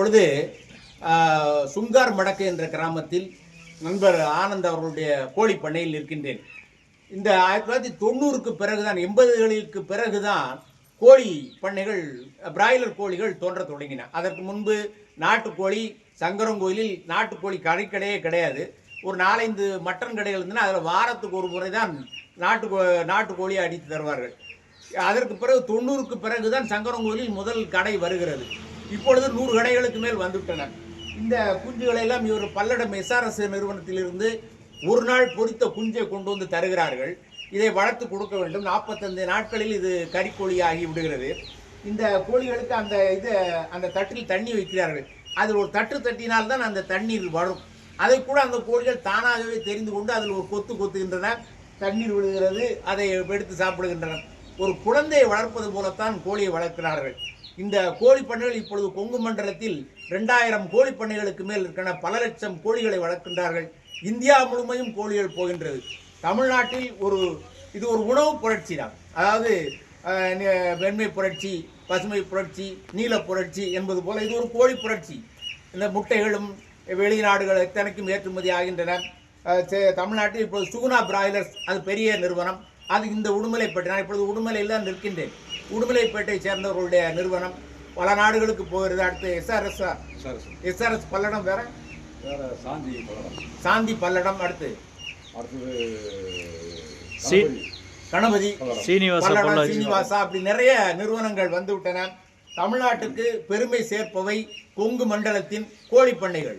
இப்பொழுது சுங்கார் மடக்கு என்ற கிராமத்தில் நண்பர் ஆனந்த் அவர்களுடைய கோழி பண்ணையில் இருக்கின்றேன் இந்த ஆயிரத்தி தொள்ளாயிரத்தி தொண்ணூறுக்கு பிறகுதான் எண்பதுகளுக்கு பிறகுதான் கோழி பண்ணைகள் பிராய்லர் கோழிகள் தோன்ற தொடங்கின. அதற்கு முன்பு நாட்டுக்கோழி சங்கரங்கோயிலில் நாட்டுக்கோழி கடைக்கடையே கிடையாது. ஒரு நாலஞ்சு மட்டன் கடைகள் இருந்ததுன்னா அதில் வாரத்துக்கு ஒரு முறை தான் நாட்டு நாட்டுக்கோழியை அடித்து தருவார்கள். அதற்கு பிறகு தொண்ணூறுக்கு பிறகுதான் சங்கரங்கோயிலில் முதல் கடை வருகிறது. இப்பொழுது நூறு கடைகளுக்கு மேல் வந்துவிட்டன. இந்த குஞ்சுகளை எல்லாம் இவர் பல்லடம் எஸ்ஆர்எஸ் நிறுவனத்திலிருந்து ஒரு நாள் பொரித்த குஞ்சை கொண்டு வந்து தருகிறார்கள். இதை வளர்த்து கொடுக்க வேண்டும். நாற்பத்தஞ்சு நாட்களில் இது கறிக்கோழி ஆகி விடுகிறது. இந்த கோழிகளுக்கு அந்த இது அந்த தட்டில் தண்ணி வைக்கிறார்கள். அதில் ஒரு தட்டு தட்டினால்தான் அந்த தண்ணீர் வரும். அதை கூட அந்த கோழிகள் தானாகவே தெரிந்து கொண்டு அதில் ஒரு கொத்து கொத்துகின்றன. தண்ணீர் விழுகிறது. அதை எடுத்து சாப்பிடுகின்றன ஒரு குழந்தையை வளர்ப்பது போலத்தான் கோழியை வளர்க்கிறார்கள். இந்த கோழி பண்ணைகள் இப்பொழுது கொங்கு மண்டலத்தில் ரெண்டாயிரம் கோழி பண்ணைகளுக்கு மேல் இருக்கின்ற பல லட்சம் கோழிகளை வளர்க்கின்றார்கள். இந்தியா முழுமையும் கோழிகள் போகின்றது. தமிழ்நாட்டில் ஒரு இது ஒரு உணவு புரட்சி தான். அதாவது வெண்மை புரட்சி பசுமை புரட்சி நீல புரட்சி என்பது போல இது ஒரு கோழி புரட்சி. இந்த முட்டைகளும் வெளிநாடுகள் எத்தனைக்கும் ஏற்றுமதி ஆகின்றன. சே- தமிழ்நாட்டில் இப்போது சுகுணா பிராய்லர்ஸ் அது பெரிய நிறுவனம். அது இந்த உடுமலை பற்றி நான் இப்பொழுது உடுமலையில் தான் நிற்கின்றேன். உடுமலைப்பேட்டை சேர்ந்தவர்களுடைய நிறுவனம் பல நாடுகளுக்கு போகிறது. அடுத்து எஸ்ஆர்எஸ் எஸ்ஆர்எஸ் பல்லடம் வேற? வேற சாந்தி பல்லடம். சாந்தி பல்லடம். அடுத்து? கணபதி. சீனிவாச சீனிவாசா? அப்படி நிறைய நிறுவனங்கள் வந்து விட்டன. தமிழ்நாட்டுக்கு பெருமை சேர்ப்பவை கொங்கு மண்டலத்தின் கோழி பண்ணைகள்